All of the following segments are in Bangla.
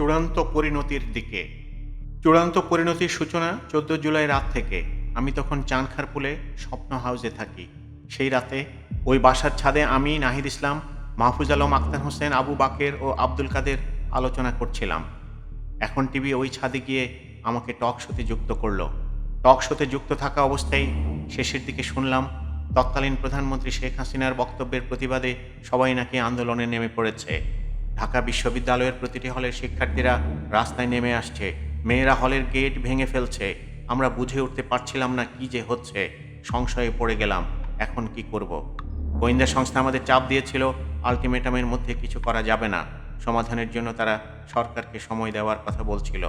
চূড়ান্ত পরিণতির দিকে। চূড়ান্ত পরিণতির সূচনা চোদ্দ জুলাই রাত থেকে। আমি তখন চানখারপুলে স্বপ্ন হাউসে থাকি। সেই রাতে ওই বাসার ছাদে আমি, নাহিদ ইসলাম, মাহফুজ আলম আক্তার হোসেন, আবু বাকের ও আব্দুল কাদের আলোচনা করছিলাম। এখন টিভি ওই ছাদে গিয়ে আমাকে টক শোতে যুক্ত করল। টক শোতে যুক্ত থাকা অবস্থায় শেষের দিকে শুনলাম, তৎকালীন প্রধানমন্ত্রী শেখ হাসিনার বক্তব্যের প্রতিবাদে সবাই নাকি আন্দোলনে নেমে পড়েছে। ঢাকা বিশ্ববিদ্যালয়ের প্রতিটি হলের শিক্ষার্থীরা রাস্তায় নেমে আসছে। মেয়েরা হলের গেট ভেঙে ফেলছে। আমরা বুঝে উঠতে পারছিলাম না কি যে হচ্ছে। সংশয়ে পড়ে গেলাম, এখন কি করব। গোয়েন্দা সংস্থা আমাদের চাপ দিয়েছিল, আলটিমেটামের মধ্যে কিছু করা যাবে না। সমাধানের জন্য তারা সরকারকে সময় দেওয়ার কথা বলছিল।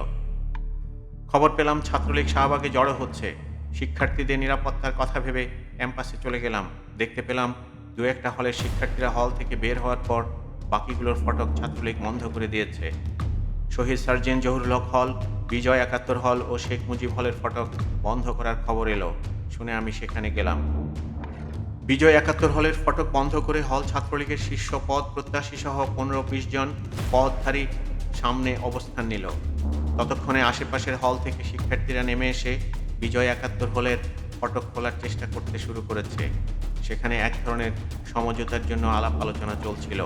খবর পেলাম ছাত্রলীগ শাহবাগে জড়ো হচ্ছে। শিক্ষার্থীদের নিরাপত্তার কথা ভেবে ক্যাম্পাসে চলে গেলাম। দেখতে পেলাম দু একটা হলের শিক্ষার্থীরা হল থেকে বের হওয়ার পর বাকিগুলোর ফটক ছাত্রলীগ বন্ধ করে দিয়েছে। শহীদ সার্জেন্ট জহুরুল হক হল, বিজয় একাত্তর হল ও শেখ মুজিব হলের ফটক বন্ধ করার খবর এলো। শুনে আমি সেখানে গেলাম। বিজয় একাত্তর হলের ফটক বন্ধ করে হল ছাত্রলীগের শীর্ষ পদ প্রত্যাশী সহ পনেরো বিশ জন পদধারী সামনে অবস্থান নিল। ততক্ষণে আশেপাশের হল থেকে শিক্ষার্থীরা নেমে এসে বিজয় একাত্তর হলের ফটক খোলার চেষ্টা করতে শুরু করেছে। সেখানে এক ধরনের সমঝোতার জন্য আলাপ আলোচনা চলছিল।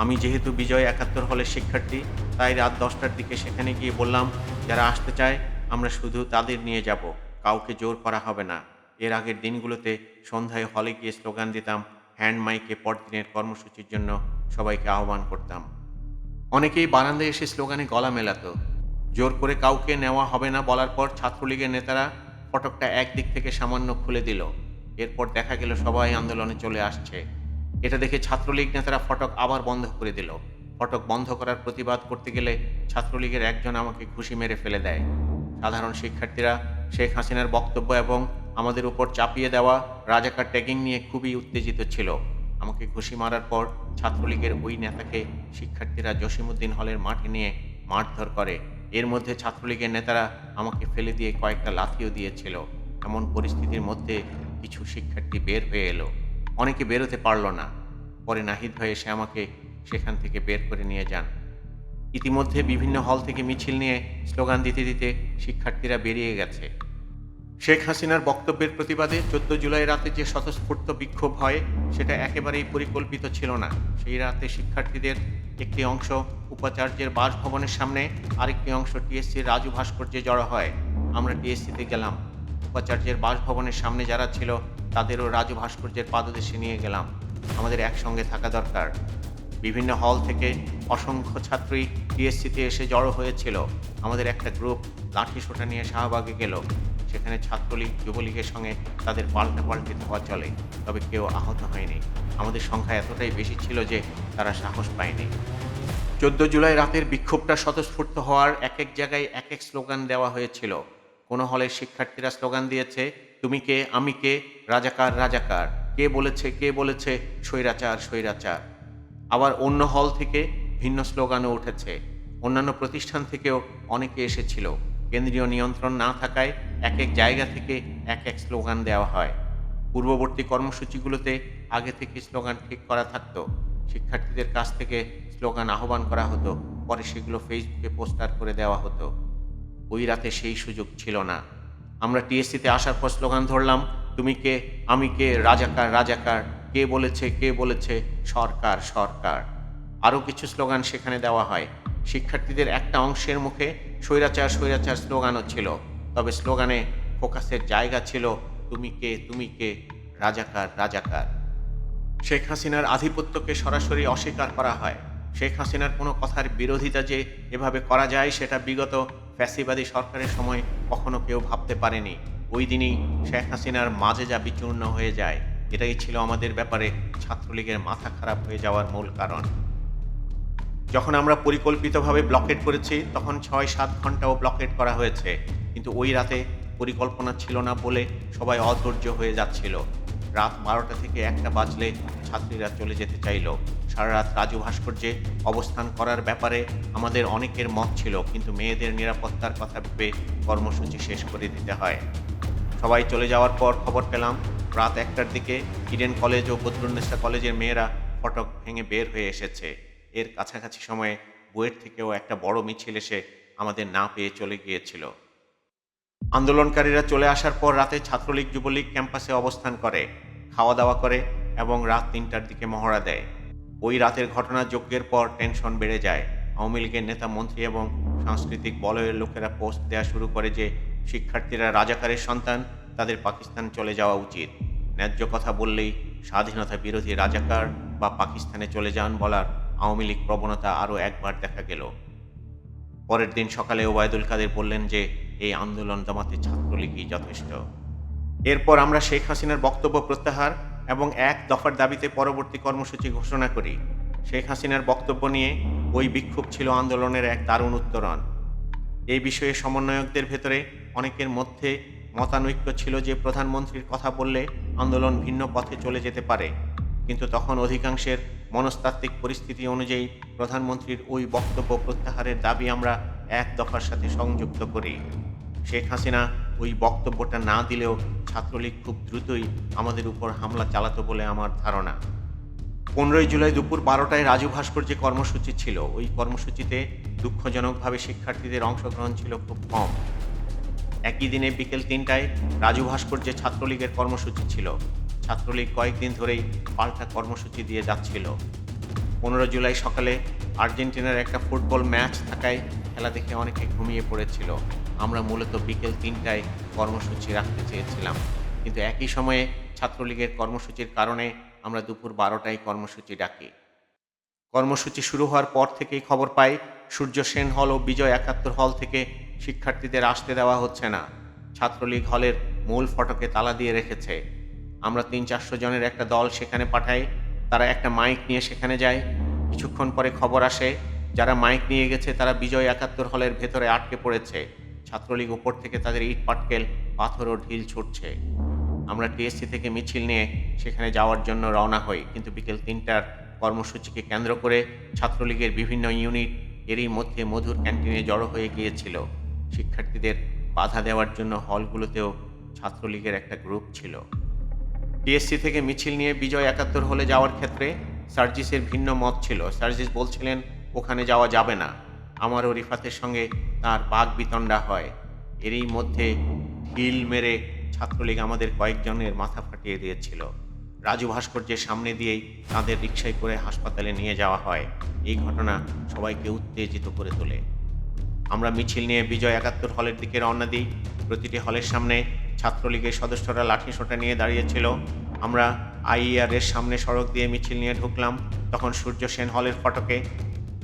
আমি যেহেতু বিজয় একাত্তর হলের শিক্ষার্থী, তাই রাত দশটার দিকে সেখানে গিয়ে বললাম, যারা আসতে চায়, আমরা শুধু তাদের নিয়ে যাব। কাউকে জোর করা হবে না। এর আগের দিনগুলোতে সন্ধ্যায় হলে গিয়ে স্লোগান দিতাম, হ্যান্ড মাইকে পরদিনের কর্মসূচির জন্য সবাইকে আহ্বান করতাম। অনেকেই বারান্দায় এসে স্লোগানে গলা মেলাতো, জোর করে কাউকে নেওয়া হবে না বলার পর ছাত্রলীগের নেতারা ফটকটা একদিক থেকে সামান্য খুলে দিল। এরপর দেখা গেল সবাই আন্দোলনে চলে আসছে। এটা দেখে ছাত্রলীগ নেতারা ফটক আবার বন্ধ করে দিল। ফটক বন্ধ করার প্রতিবাদ করতে গেলে ছাত্রলীগের একজন আমাকে খুশি মেরে ফেলে দেয়। সাধারণ শিক্ষার্থীরা, শেখ হাসিনার বক্তব্য এবং আমাদের উপর চাপিয়ে দেওয়া রাজাকার ট্যাগিং নিয়ে খুবই উত্তেজিত ছিল। আমাকে ঘুষি মারার পর ছাত্রলীগের ওই নেতাকে শিক্ষার্থীরা জসিমুদ্দিন হলের মাঠে নিয়ে মারধর করে। এর মধ্যে ছাত্রলীগের নেতারা আমাকে ফেলে দিয়ে কয়েকটা লাথিও দিয়েছিল। এমন পরিস্থিতির মধ্যে কিছু শিক্ষার্থী বের হয়ে এলো। অনেকে বেরোতে পারল না। পরে নাহিদ ভাই এসে আমাকে সেখান থেকে বের করে নিয়ে যান। ইতিমধ্যে বিভিন্ন হল থেকে মিছিল নিয়ে স্লোগান দিতে দিতে শিক্ষার্থীরা বেরিয়ে গেছে। শেখ হাসিনার বক্তব্যের প্রতিবাদে চোদ্দ জুলাই রাতে যে স্বতঃস্ফূর্ত বিক্ষোভ হয়, সেটা একেবারেই পরিকল্পিত ছিল না। সেই রাতে শিক্ষার্থীদের একটি অংশ উপাচার্যের বাসভবনের সামনে, আরেকটি অংশ টিএসসির রাজু ভাস্কর্যে জড়ো হয়। আমরা টিএসসিতে গেলাম। উপাচার্যের বাসভবনের সামনে যারা ছিল তাদেরও রাজু ভাস্কর্যের পাদদেশে নিয়ে গেলাম। আমাদের একসঙ্গে থাকা দরকার। বিভিন্ন হল থেকে অসংখ্য ছাত্রী টিএসসিতে এসে জড়ো হয়েছিল। আমাদের একটা গ্রুপ লাঠি সোটা নিয়ে শাহবাগে গেল। সেখানে ছাত্রলীগ, যুবলীগের সঙ্গে তাদের পাল্টা পাল্টি ধাওয়া চলে, তবে কেউ আহত হয়নি। আমাদের সংখ্যা এতটাই বেশি ছিল যে তারা সাহস পায়নি। চোদ্দ জুলাই রাতের বিক্ষোভটা স্বতঃস্ফূর্ত হওয়ার এক এক জায়গায় এক এক স্লোগান দেওয়া হয়েছিল। কোনো হলের শিক্ষার্থীরা স্লোগান দিয়েছে তুমি কে আমি কে রাজাকার রাজাকার। কে বলেছে কে বলেছে? স্বৈরাচার স্বৈরাচার। আবার অন্য হল থেকে ভিন্ন স্লোগানও উঠেছে। অন্যান্য প্রতিষ্ঠান থেকেও অনেকে এসেছিল। কেন্দ্রীয় নিয়ন্ত্রণ না থাকায় এক এক জায়গা থেকে এক এক স্লোগান দেওয়া হয়। পূর্ববর্তী কর্মসূচিগুলোতে আগে থেকে স্লোগান ঠিক করা থাকতো। শিক্ষার্থীদের কাছ থেকে স্লোগান আহ্বান করা হতো। পরে সেগুলো ফেসবুকে পোস্টার করে দেওয়া হতো। ওই রাতে সেই সুযোগ ছিল না। আমরা টিএসসিতে আসার পর স্লোগান ধরলাম, তুমি কে? আমি কে? রাজাকার রাজাকার। কে বলেছে কে বলেছে? সরকার সরকার। আরও কিছু স্লোগান সেখানে দেওয়া হয়। শিক্ষার্থীদের একটা অংশের মুখে স্বৈরাচার স্বৈরাচার স্লোগানও ছিল। তবে স্লোগানে ফোকাসের জায়গা ছিল, তুমি কে? তুমি কে? রাজাকার রাজাকার। শেখ হাসিনার আধিপত্যকে সরাসরি অস্বীকার করা হয়। শেখ হাসিনার কোনো কথার বিরোধিতা যে এভাবে করা যায়, সেটা বিগত ফ্যাসিবাদী সরকারের সময় কখনো কেউ ভাবতে পারেনি। ওই দিনই শেখ হাসিনার মাঝে যা বিচূর্ণ হয়ে যায়, এটাই ছিল আমাদের ব্যাপারে ছাত্রলীগের মাথা খারাপ হয়ে যাওয়ার মূল কারণ। যখন আমরা পরিকল্পিতভাবে ব্লকেট করেছি, তখন ছয় সাত ঘন্টাও ব্লকেট করা হয়েছে। কিন্তু ওই রাতে পরিকল্পনা ছিল না বলে সবাই অধৈর্য হয়ে যাচ্ছিল। রাত বারোটা থেকে একটা বাজলে ছাত্রীরা চলে যেতে চাইল। সারা রাত রাজু ভাস্কর্যে অবস্থান করার ব্যাপারে আমাদের অনেকের মত ছিল, কিন্তু মেয়েদের নিরাপত্তার কথা ভেবে কর্মসূচি শেষ করে দিতে হয়। সবাই চলে যাওয়ার পর খবর পেলাম, রাত একটার দিকে ইডেন কলেজ ও বদরুন্নেসা কলেজের মেয়েরা ফটক ভেঙে বের হয়ে এসেছে। এর কাছাকাছি সময়ে বুয়েট থেকেও একটা বড় মিছিল এসে আমাদের না পেয়ে চলে গিয়েছিল। আন্দোলনকারীরা চলে আসার পর রাতে ছাত্রলীগ যুবলীগ ক্যাম্পাসে অবস্থান করে, খাওয়া দাওয়া করে এবং রাত তিনটার দিকে মহড়া দেয়। ওই রাতের ঘটনা যজ্ঞের পর টেনশন বেড়ে যায়। আওয়ামী লীগের নেতা, মন্ত্রী এবং সাংস্কৃতিক বলয়ের লোকেরা পোস্ট দেওয়া শুরু করে যে শিক্ষার্থীরা রাজাকারের সন্তান, তাদের পাকিস্তান চলে যাওয়া উচিত। ন্যায্য কথা বললেই স্বাধীনতা বিরোধী রাজাকার বা পাকিস্তানে চলে যান বলার আওয়ামী লীগ প্রবণতা আরও একবার দেখা গেল। পরের দিন সকালে ওবায়দুল কাদের বললেন যে, এই আন্দোলন দমাতে ছাত্রলীগই যথেষ্ট। এরপর আমরা শেখ হাসিনার বক্তব্য প্রত্যাহার এবং এক দফার দাবিতে পরবর্তী কর্মসূচি ঘোষণা করি। শেখ হাসিনার বক্তব্য নিয়ে ওই বিক্ষোভ ছিল আন্দোলনের এক দারুণ উত্তরণ। এই বিষয়ে সমন্বয়কদের ভেতরে অনেকের মধ্যে মতানৈক্য ছিল যে প্রধানমন্ত্রীর কথা বললে আন্দোলন ভিন্ন পথে চলে যেতে পারে। কিন্তু তখন অধিকাংশের মনস্তাত্ত্বিক পরিস্থিতি অনুযায়ী প্রধানমন্ত্রীর ওই বক্তব্য প্রত্যাহারের দাবি আমরা এক দফার সাথে সংযুক্ত করি। শেখ হাসিনা ওই বক্তব্যটা না দিলেও ছাত্রলীগ খুব দ্রুতই আমাদের উপর হামলা চালাতো বলে আমার ধারণা। পনেরোই জুলাই দুপুর বারোটায় রাজু ভাস্কর্যে কর্মসূচি ছিল, ওই কর্মসূচিতে দুঃখজনকভাবে শিক্ষার্থীদের অংশগ্রহণ ছিল খুব কম। একই দিনে বিকেল তিনটায় রাজু ভাস্কর্যে ছাত্রলীগের কর্মসূচি ছিল, ছাত্রলীগ কয়েকদিন ধরেই পাল্টা কর্মসূচি দিয়ে যাচ্ছিল। পনেরো জুলাই সকালে আর্জেন্টিনার একটা ফুটবল ম্যাচ থাকায় খেলা দেখে অনেকে ঘুমিয়ে পড়েছিল। আমরা মূলত বিকেল তিনটায় কর্মসূচি রাখতে চেয়েছিলাম। কিন্তু একই সময়ে ছাত্রলীগের কর্মসূচির কারণে আমরা দুপুর বারোটায় কর্মসূচি ডাকি। কর্মসূচি শুরু হওয়ার পর থেকেই খবর পাই, সূর্য সেন হল ও বিজয় একাত্তর হল থেকে শিক্ষার্থীদের আসতে দেওয়া হচ্ছে না। ছাত্রলীগ হলের মূল ফটকে তালা দিয়ে রেখেছে। আমরা তিন চারশো জনের একটা দল সেখানে পাঠাই, তারা একটা মাইক নিয়ে সেখানে যায়। কিছুক্ষণ পরে খবর আসে, যারা মাইক নিয়ে গেছে তারা বিজয় একাত্তর হলের ভেতরে আটকে পড়েছে। ছাত্রলীগ উপর থেকে তাদের ইট, পাটকেল, পাথর ও ঢিল ছুটছে। আমরা টিএসসি থেকে মিছিল নিয়ে সেখানে যাওয়ার জন্য রওনা হই, কিন্তু বিকেল তিনটার কর্মসূচিকে কেন্দ্র করে ছাত্রলীগের বিভিন্ন ইউনিট এরই মধ্যে মধুর ক্যান্টিনে জড়ো হয়ে গিয়েছিল। শিক্ষার্থীদের বাধা দেওয়ার জন্য হলগুলোতেও ছাত্রলীগের একটা গ্রুপ ছিল। টিএসসি থেকে মিছিল নিয়ে বিজয় একাত্তর হলে যাওয়ার ক্ষেত্রে সার্জিসের ভিন্ন মত ছিল। সার্জিস বলছিলেন, ওখানে যাওয়া যাবে না। আমার ও রিফাতের সঙ্গে তার বাঘ বিতণ্ডা হয়। এরই মধ্যে ঢিল মেরে ছাত্রলীগ আমাদের কয়েকজনের মাথা ফাটিয়ে দিয়েছিল। রাজু ভাস্কর্যের সামনে দিয়েই তাদের রিক্সায় করে হাসপাতালে নিয়ে যাওয়া হয়। এই ঘটনা সবাইকে উত্তেজিত করে তোলে। আমরা মিছিল নিয়ে বিজয় একাত্তর হলের দিকে রওনা দিই। প্রতিটি হলের সামনে ছাত্রলীগের সদস্যরা লাঠি সোটা নিয়ে দাঁড়িয়েছিল। আমরা আইইআর এর সামনে সড়ক দিয়ে মিছিল নিয়ে ঢুকলাম। তখন সূর্য সেন হলের ফটকে,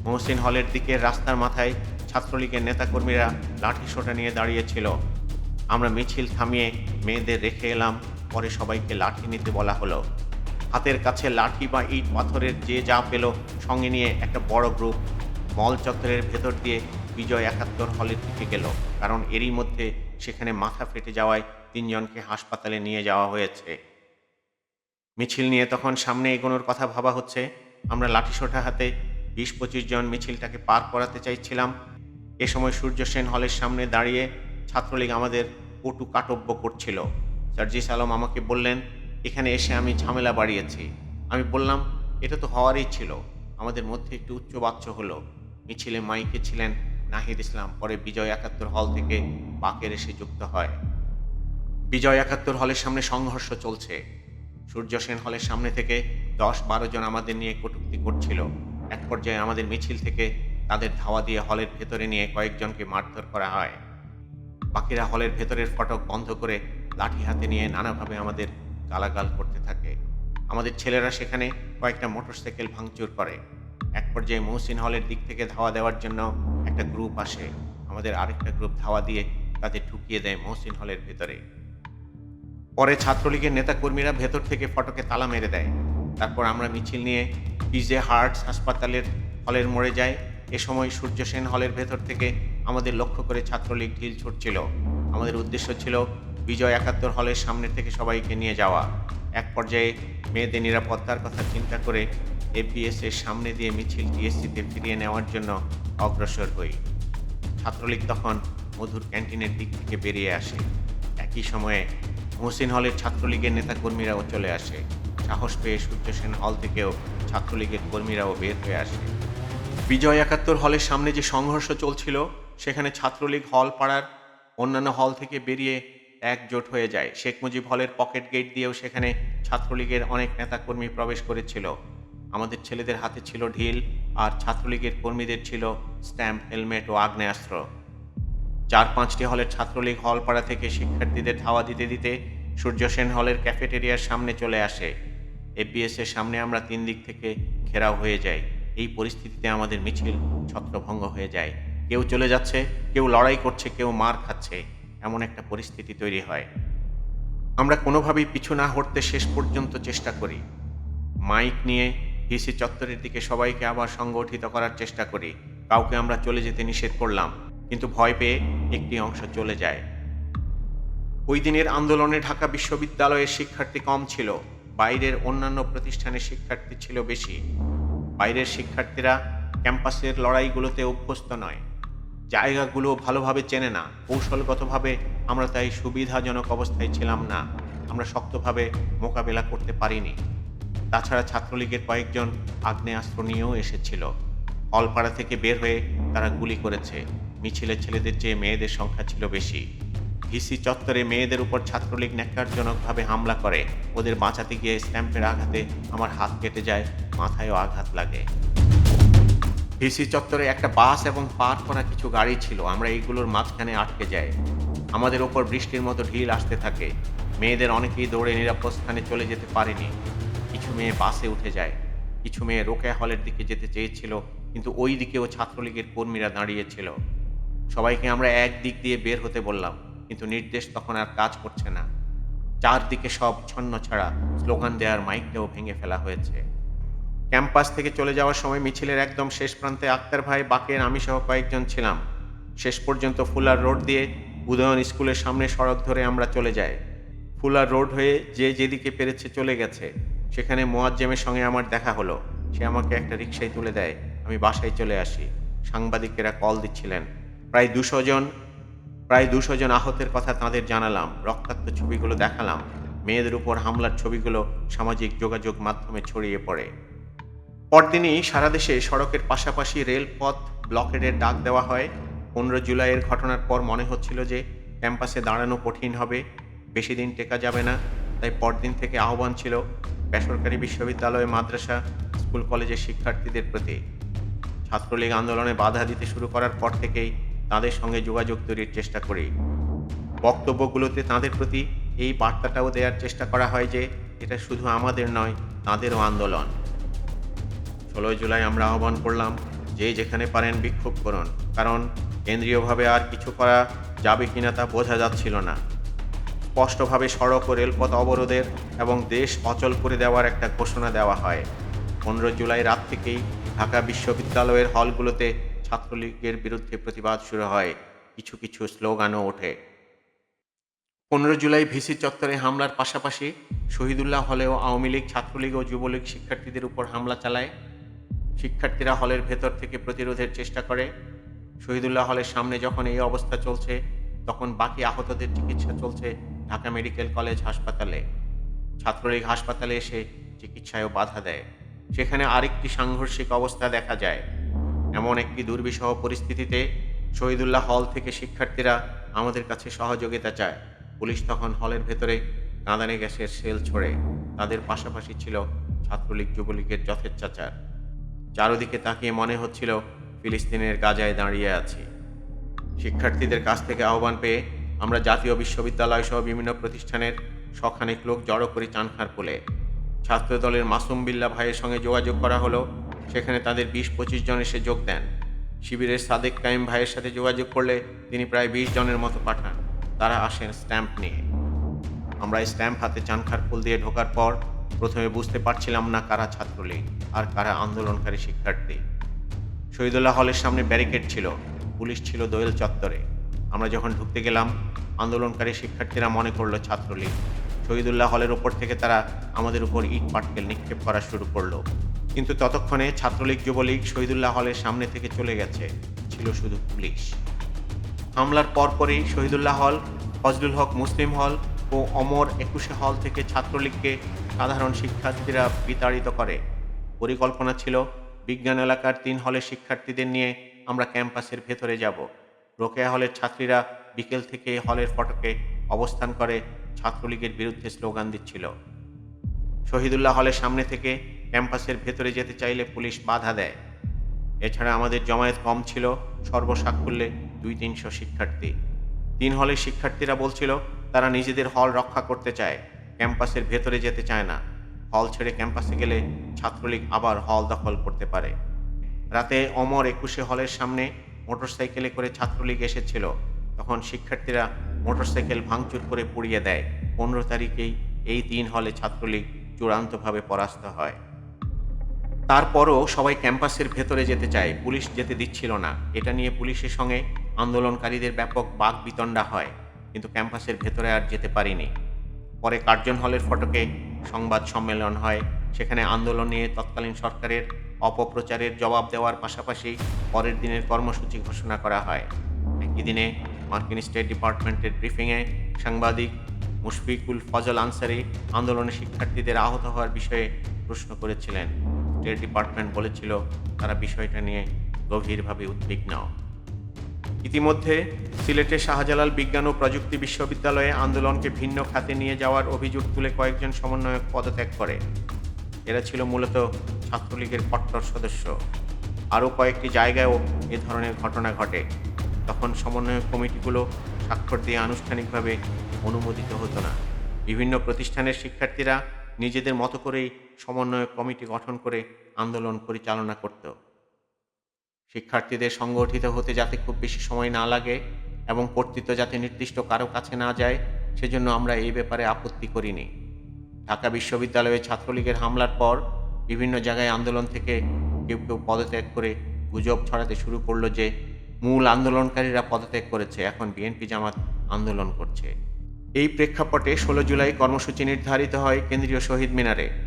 মহসিন হলের দিকে রাস্তার মাথায় ছাত্রলীগের নেতাকর্মীরা লাঠি সোটা নিয়ে দাঁড়িয়েছিল। আমরা মিছিল থামিয়ে মেয়েদের রেখে এলাম, পরে সবাইকে লাঠি নিতে বলা হলো। হাতের কাছে লাঠি বা ইট পাথরের যে যা পেল সঙ্গে নিয়ে একটা বড় গ্রুপ মল চত্বরের ভেতর দিয়ে বিজয় একাত্তর হলের দিকে গেল। কারণ এরই মধ্যে সেখানে মাথা ফেটে যাওয়ায় তিনজনকে হাসপাতালে নিয়ে যাওয়া হয়েছে। মিছিল নিয়ে তখন সামনে এগোনোর কথা ভাবা হচ্ছে। আমরা লাঠিসোঁটা হাতে বিশ পঁচিশ জন মিছিলটাকে পার করাতে চাইছিলাম। এ সময় সূর্য সেন হলের সামনে দাঁড়িয়ে ছাত্রলীগ আমাদের কটু কাটব্য করছিল। সার্জিস আলম আমাকে বললেন, এখানে এসে আমি ঝামেলা বাড়িয়েছি। আমি বললাম, এটা তো হওয়ারই ছিল। আমাদের মধ্যে একটু উচ্চবাচ্য হলো। মিছিলে মাইকে ছিলেন নাহিদ ইসলাম। পরে বিজয় একাত্তর হল থেকে বাকের এসে যুক্ত হয়। বিজয় একাত্তর হলের সামনে সংঘর্ষ চলছে। সূর্য সেন হলের সামনে থেকে দশ বারো জন আমাদের নিয়ে কটূক্তি করছিল। এক পর্যায়ে আমাদের মিছিল থেকে তাদের ধাওয়া দিয়ে হলের ভেতরে নিয়ে কয়েকজনকে মারধর করা হয়। বাকিরা হলের ভেতরের ফটক বন্ধ করে লাঠি হাতে নিয়ে নানাভাবে আমাদের গালাগাল করতে থাকে। আমাদের ছেলেরা সেখানে কয়েকটা মোটরসাইকেল ভাঙচুর করে। এক পর্যায়ে মহসিন হলের দিক থেকে ধাওয়া দেওয়ার জন্য একটা গ্রুপ আসে। আমাদের আরেকটা গ্রুপ ধাওয়া দিয়ে তাদের ঢুকিয়ে দেয় মহসিন হলের ভেতরে। পরে ছাত্রলীগের নেতাকর্মীরা ভেতর থেকে ফটকে তালা মেরে দেয়। তারপর আমরা মিছিল নিয়ে পিজে হার্টস হাসপাতালের হলের মোড়ে যাই। এ সময় সূর্য সেন হলের ভেতর থেকে আমাদের লক্ষ্য করে ছাত্রলীগ ঢিল ছুটছিল। আমাদের উদ্দেশ্য ছিল বিজয় একাত্তর হলের সামনে থেকে সবাইকে নিয়ে যাওয়া। এক পর্যায়ে মেয়েদের নিরাপত্তার কথা চিন্তা করে এপিএস এর সামনে দিয়ে মিছিল টিএসসিতে ফিরিয়ে নেওয়ার জন্য অগ্রসর হই। ছাত্রলীগ তখন মধুর ক্যান্টিনের দিক থেকে বেরিয়ে আসে। একই সময়ে মহসিন হলের ছাত্রলীগের নেতাকর্মীরাও চলে আসে। সাহস পেয়ে সূর্য সেন হল থেকেও ছাত্রলীগের কর্মীরাও বের হয়ে আসে। বিজয় একাত্তর হলের সামনে যে সংঘর্ষ চলছিল, সেখানে ছাত্রলীগ হল পাড়ার অন্যান্য হল থেকে বেরিয়ে একজোট হয়ে যায়। শেখ মুজিব হলের পকেট গেট দিয়েও সেখানে ছাত্রলীগের অনেক নেতাকর্মী প্রবেশ করেছিল। আমাদের ছেলেদের হাতে ছিল ঢিল, আর ছাত্রলীগের কর্মীদের ছিল স্ট্যাম্প, হেলমেট ও আগ্নেয়াস্ত্র। চার পাঁচটি হলের ছাত্রলীগ হল পাড়া থেকে শিক্ষার্থীদের ধাওয়া দিতে দিতে সূর্য সেন হলের ক্যাফেটেরিয়ার সামনে চলে আসে। এফবিএস এর সামনে আমরা তিন দিক থেকে ঘেরাও হয়ে যাই। এই পরিস্থিতিতে আমাদের মিছিল ছত্রভঙ্গ হয়ে যায়। কেউ চলে যাচ্ছে, কেউ লড়াই করছে, কেউ মার খাচ্ছে, এমন একটা পরিস্থিতি তৈরি হয়। আমরা কোনোভাবেই পিছু না হটতে শেষ পর্যন্ত চেষ্টা করি। মাইক নিয়ে ভিসি চত্বরের দিকে সবাইকে আবার সংগঠিত করার চেষ্টা করি। কাউকে আমরা চলে যেতে নিষেধ করলাম, কিন্তু ভয় পেয়ে একটি অংশ চলে যায়। ওই দিনের আন্দোলনে ঢাকা বিশ্ববিদ্যালয়ের শিক্ষার্থী কম ছিল, বাইরের অন্যান্য প্রতিষ্ঠানের শিক্ষার্থী ছিল বেশি। বাইরের শিক্ষার্থীরা ক্যাম্পাসের লড়াইগুলোতে অভ্যস্ত নয়। জায়গাগুলো ভালোভাবে চেনে না। কৌশলগতভাবে আমরা তাই সুবিধাজনক অবস্থায় ছিলাম না। আমরা শক্তভাবে মোকাবেলা করতে পারিনি। তাছাড়া ছাত্রলীগের কয়েকজন আগ্নেয়াস্ত্র নিয়েও এসেছিল। অলপাড়া থেকে বের হয়ে তারা গুলি করেছে। মিছিলের ছেলেদের চেয়ে মেয়েদের সংখ্যা ছিল বেশি। ভিসি চত্বরে মেয়েদের উপর ছাত্রলীগ ন্যাক্কারজনকভাবে হামলা করে। ওদের বাঁচাতে গিয়ে স্ট্যাম্পের আঘাতে আমার হাত কেটে যায়, মাথায়ও আঘাত লাগে। ভিসি চত্বরে একটা বাস এবং পার করা কিছু গাড়ি ছিল, আমরা এইগুলোর মাঝখানে আটকে যাই। আমাদের ওপর বৃষ্টির মতো ঢিল আসতে থাকে। মেয়েদের অনেকেই দৌড়ে নিরাপদ স্থানে চলে যেতে পারেনি। কিছু মেয়ে বাসে উঠে যায়। কিছু মেয়ে রোকেয়া হলের দিকে যেতে চেয়েছিল, কিন্তু ওই দিকেও ছাত্রলীগের কর্মীরা দাঁড়িয়েছিল সবাইকে আমরা এক দিক দিয়ে বের হতে বললাম। কিন্তু নির্দেশ তখন আর কাজ করছে না। চারদিকে সব ছন্ন ছাড়া স্লোগান দেওয়ার মাইকটাও ভেঙে ফেলা হয়েছে। ক্যাম্পাস থেকে চলে যাওয়ার সময় মিছিলের একদম শেষ প্রান্তে আক্তার ভাই বাকের আমি সহ কয়েকজন ছিলাম। শেষ পর্যন্ত ফুলার রোড দিয়ে উদয়ন স্কুলের সামনে সড়ক ধরে আমরা চলে যাই। ফুলার রোড হয়ে যে যেদিকে পেরেছে চলে গেছে। সেখানে মোয়াজ্জেমের সঙ্গে আমার দেখা হলো। সে আমাকে একটা রিক্সায় তুলে দেয়। আমি বাসায় চলে আসি। সাংবাদিকেরা কল দিচ্ছিলেন। প্রায় দুশো জন প্রায় দুশো জন আহতের কথা তাদের জানালাম, রক্তাক্ত ছবিগুলো দেখালাম, মেয়েদের উপর হামলার ছবিগুলো সামাজিক যোগাযোগ মাধ্যমে ছড়িয়ে পড়ে। পরদিনই সারা দেশে সড়কের পাশাপাশি রেলপথ ব্লকেডের ডাক দেওয়া হয়। পনেরো জুলাইয়ের ঘটনার পর মনে হচ্ছিল যে ক্যাম্পাসে দাঁড়ানো কঠিন হবে, বেশি দিন টেকা যাবে না, তাই পরদিন থেকে আহ্বান ছিল বেসরকারি বিশ্ববিদ্যালয়, মাদ্রাসা, স্কুল কলেজের শিক্ষার্থীদের প্রতি। ছাত্রলীগ আন্দোলনে বাধা দিতে শুরু করার পর থেকেই তাদের সঙ্গে যোগাযোগ তৈরির চেষ্টা করি। বক্তব্যগুলোতে তাদের প্রতি এই বার্তাটাও দেওয়ার চেষ্টা করা হয় যে, এটা শুধু আমাদের নয়, তাদেরও আন্দোলন। ষোলোই জুলাই আমরা আহ্বান করলাম, যে যেখানে পারেন বিক্ষোভ করুন, কারণ কেন্দ্রীয়ভাবে আর কিছু করা যাবে কিনা তা বোঝা যাচ্ছিল না। স্পষ্টভাবে সড়ক ও রেলপথ অবরোধের এবং দেশ অচল করে দেওয়ার একটা ঘোষণা দেওয়া হয়। পনেরো জুলাই রাত থেকেই ঢাকা বিশ্ববিদ্যালয়ের হলগুলোতে ছাত্রলীগের বিরুদ্ধে প্রতিবাদ শুরু হয়। কিছু কিছু স্লোগানও ওঠে। পনেরো জুলাই ভিসি চত্বরে হামলার পাশাপাশি শহীদুল্লাহ হলেও আওয়ামী লীগ, ছাত্রলীগ ও যুবলীগ শিক্ষার্থীদের উপর হামলা চালায়। শিক্ষার্থীরা হলের ভেতর থেকে প্রতিরোধের চেষ্টা করে। শহীদুল্লাহ হলের সামনে যখন এই অবস্থা চলছে, তখন বাকি আহতদের চিকিৎসা চলছে ঢাকা মেডিকেল কলেজ হাসপাতালে। ছাত্রলীগ হাসপাতালে এসে চিকিৎসায়ও বাধা দেয়। সেখানে আরেকটি সাংঘর্ষিক অবস্থা দেখা যায়। এমন একটি দুর্বিষহ পরিস্থিতিতে শহীদুল্লাহ হল থেকে শিক্ষার্থীরা আমাদের কাছে সহযোগিতা চায়। পুলিশ তখন হলের ভেতরে কাঁদানে গ্যাসের সেল ছড়ে। তাদের পাশাপাশি ছিল ছাত্রলীগ যুবলীগের যথেচ্ছাচার। চারদিকে তাকিয়ে মনে হচ্ছিল ফিলিস্তিনের গাজায় দাঁড়িয়ে আছি। শিক্ষার্থীদের কাছ থেকে আহ্বান পেয়ে আমরা জাতীয় বিশ্ববিদ্যালয় সহ বিভিন্ন প্রতিষ্ঠানের শখানেক লোক জড়ো করি চানখার পোলে ছাত্রদলের মাসুম বিল্লা ভাইয়ের সঙ্গে যোগাযোগ করা হলো সেখানে তাদের বিশ পঁচিশ জন এসে যোগ দেন। শিবিরের সাদেক কাইম ভাইয়ের সাথে যোগাযোগ করলে তিনি প্রায় বিশ জনের মতো পাঠান। তারা আসেন স্ট্যাম্প নিয়ে। আমরা এই স্ট্যাম্প হাতে চানখার ফুল দিয়ে ঢোকার পর প্রথমে বুঝতে পারছিলাম না কারা ছাত্রলীগ আর কারা আন্দোলনকারী শিক্ষার্থী। শহীদুল্লাহ হলের সামনে ব্যারিকেড ছিল, পুলিশ ছিল দোয়েল চত্বরে। আমরা যখন ঢুকতে গেলাম, আন্দোলনকারী শিক্ষার্থীরা মনে করল ছাত্রলীগ। শহীদুল্লাহ হলের ওপর থেকে তারা আমাদের উপর ইট পাটকেল নিক্ষেপ করা শুরু করল। কিন্তু ততক্ষণে ছাত্রলীগ, যুবলীগ শহীদুল্লাহ হলের সামনে থেকে চলে গেছে, ছিল শুধু পুলিশ। হামলার পরপরই শহীদুল্লাহ হল, ফজলুল হক মুসলিম হল ও অমর একুশে হল থেকে ছাত্রলীগকে সাধারণ শিক্ষার্থীরা বিতাড়িত করে। পরিকল্পনা ছিল, বিজ্ঞান এলাকার তিন হলের শিক্ষার্থীদের নিয়ে আমরা ক্যাম্পাসের ভেতরে যাব। রোকেয়া হলের ছাত্রীরা বিকেল থেকে হলের ফটকে অবস্থান করে ছাত্রলীগের বিরুদ্ধে স্লোগান দিচ্ছিল। শহীদুল্লাহ হলের সামনে থেকে ক্যাম্পাসের ভেতরে যেতে চাইলে পুলিশ বাধা দেয়। এছাড়া আমাদের জমায়েত কম ছিল, সর্বসাকুল্যে দুই তিনশো শিক্ষার্থী। তিন হলের শিক্ষার্থীরা বলছিল, তারা নিজেদের হল রক্ষা করতে চায়, ক্যাম্পাসের ভেতরে যেতে চায় না। হল ছেড়ে ক্যাম্পাসে গেলে ছাত্রলীগ আবার হল দখল করতে পারে। রাতে অমর একুশে হলের সামনে মোটরসাইকেলে করে ছাত্রলীগ এসেছিল। তখন শিক্ষার্থীরা মোটরসাইকেল ভাঙচুর করে পুড়িয়ে দেয়। পনেরো তারিখেই এই তিন হলে ছাত্রলীগ চূড়ান্তভাবে পরাস্ত হয়। তারপরও সবাই ক্যাম্পাসের ভেতরে যেতে চায়, পুলিশ যেতে দিচ্ছিল না। এটা নিয়ে পুলিশের সঙ্গে আন্দোলনকারীদের ব্যাপক বাক বিতণ্ডা হয়, কিন্তু ক্যাম্পাসের ভেতরে আর যেতে পারিনি। পরে কার্জন হলের ফটকে সংবাদ সম্মেলন হয়, সেখানে আন্দোলন নিয়ে তৎকালীন সরকারের অপপ্রচারের জবাব দেওয়ার পাশাপাশি পরের দিনের কর্মসূচি ঘোষণা করা হয়। একই দিনে মার্কিন স্টেট ডিপার্টমেন্টের ব্রিফিংয়ে সাংবাদিক মুশফিকুল ফজল আনসারি আন্দোলনের শিক্ষার্থীদের আহত হওয়ার বিষয়ে প্রশ্ন করেছিলেন। স্টেট ডিপার্টমেন্ট বলেছিল, তারা বিষয়টা নিয়ে গভীরভাবে উদ্বিগ্ন। ইতিমধ্যে সিলেটের শাহজালাল বিজ্ঞান ও প্রযুক্তি বিশ্ববিদ্যালয়ে আন্দোলনকে ভিন্ন খাতে নিয়ে যাওয়ার অভিযোগ তুলে কয়েকজন সমন্বয়ক পদত্যাগ করে। এরা ছিল মূলত ছাত্রলীগের কট্টর সদস্য। আরও কয়েকটি জায়গায়ও এ ধরনের ঘটনা ঘটে। তখন সমন্বয়ক কমিটিগুলো স্বাক্ষর দিয়ে আনুষ্ঠানিকভাবে অনুমোদিত হতো না। বিভিন্ন প্রতিষ্ঠানের শিক্ষার্থীরা নিজেদের মতো করেই সমন্বয়ক কমিটি গঠন করে আন্দোলন পরিচালনা করত শিক্ষার্থীদের সংগঠিত হতে যাতে খুব বেশি সময় না লাগে এবং কর্তৃত্ব যাতে নির্দিষ্ট কারও কাছে না যায়, সেজন্য আমরা এই ব্যাপারে আপত্তি করিনি। ঢাকা বিশ্ববিদ্যালয়ে ছাত্রলীগের হামলার পর বিভিন্ন জায়গায় আন্দোলন থেকে কেউ কেউ পদত্যাগ করে গুজব ছড়াতে শুরু করল যে, মূল আন্দোলনকারীরা পদত্যাগ করেছে, এখন বিএনপি জামাত আন্দোলন করছে। এই প্রেক্ষাপটে ষোলো জুলাই কর্মসূচি নির্ধারিত হয় কেন্দ্রীয় শহীদ মিনারে।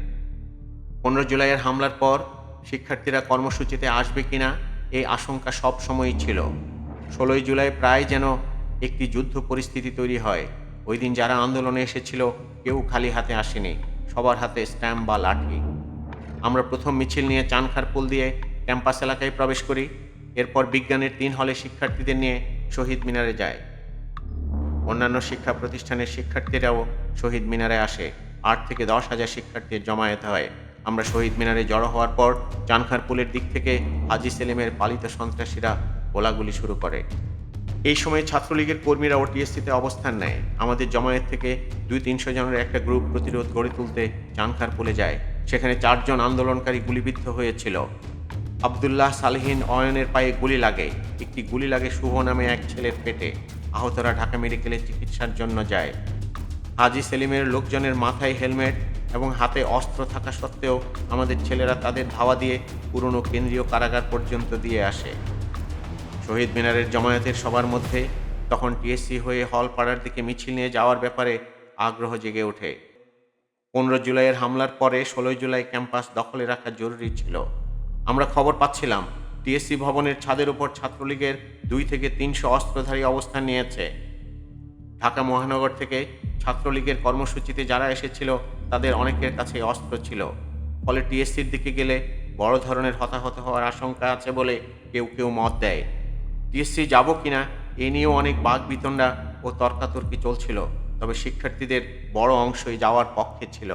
পনেরো জুলাইয়ের হামলার পর শিক্ষার্থীরা কর্মসূচিতে আসবে কিনা এই আশঙ্কা সব সময়ই ছিল। ষোলোই জুলাই প্রায় যেন একটি যুদ্ধ পরিস্থিতি তৈরি হয়। ওই দিন যারা আন্দোলনে এসেছিল, কেউ খালি হাতে আসেনি। সবার হাতে স্ট্যাম্প বা লাঠি। আমরা প্রথম মিছিল নিয়ে চানখার পুল দিয়ে ক্যাম্পাস এলাকায় প্রবেশ করি। এরপর বিজ্ঞানের তিন হলে শিক্ষার্থীদের নিয়ে শহীদ মিনারে যায় অন্যান্য শিক্ষা প্রতিষ্ঠানের শিক্ষার্থীরাও শহীদ মিনারে আসে। আট থেকে দশ হাজার শিক্ষার্থীর জমায়েত হয়। আমরা শহীদ মিনারে জড়ো হওয়ার পর চানখার পুলের দিক থেকে হাজি সেলিমের পালিত সন্ত্রাসীরা গোলাগুলি শুরু করে। এই সময় ছাত্রলীগের কর্মীরা ওটিএসসিতে অবস্থান নেয়। আমাদের জমায়েত থেকে দুই তিনশো জনের একটা গ্রুপ প্রতিরোধ গড়ে তুলতে চানখার পুলে যায়। সেখানে চারজন আন্দোলনকারী গুলিবিদ্ধ হয়েছিল। আবদুল্লাহ সালহীন অয়নের পায়ে গুলি লাগে। একটি গুলি লাগে শুভ নামে এক ছেলের পেটে। আহতরা ঢাকা মেডিকেলে চিকিৎসার জন্য যায়। হাজি সেলিমের লোকজনের মাথায় হেলমেট এবং হাতে অস্ত্র থাকা সত্ত্বেও আমাদের ছেলেরা তাদের ধাওয়া দিয়ে পুরনো কেন্দ্রীয় কারাগার পর্যন্ত দিয়ে আসে। শহীদ মিনারের জমায়েতের সবার মধ্যে তখন টিএসসি হয়ে হল পাড়ার দিকে মিছিল নিয়ে যাওয়ার ব্যাপারে আগ্রহ জেগে ওঠে। পনেরো জুলাইয়ের হামলার পরে ষোলোই জুলাই ক্যাম্পাস দখলে রাখা জরুরি ছিল। আমরা খবর পাচ্ছিলাম, টিএসসি ভবনের ছাদের উপর ছাত্রলীগের দুই থেকে তিনশো অস্ত্রধারী অবস্থান নিয়েছে। ঢাকা মহানগর থেকে ছাত্রলীগের কর্মসূচিতে যারা এসেছিল তাদের অনেকের কাছে অস্ত্র ছিল। ফলে টিএসসির দিকে গেলে বড় ধরনের হতাহত হওয়ার আশঙ্কা আছে বলে কেউ কেউ মত দেয়। টিএসসি যাব কিনা এ নিয়েও অনেক বাঘ বিতণ্ডা ও তর্কাতর্কি চলছিল, তবে শিক্ষার্থীদের বড় অংশই যাওয়ার পক্ষে ছিল।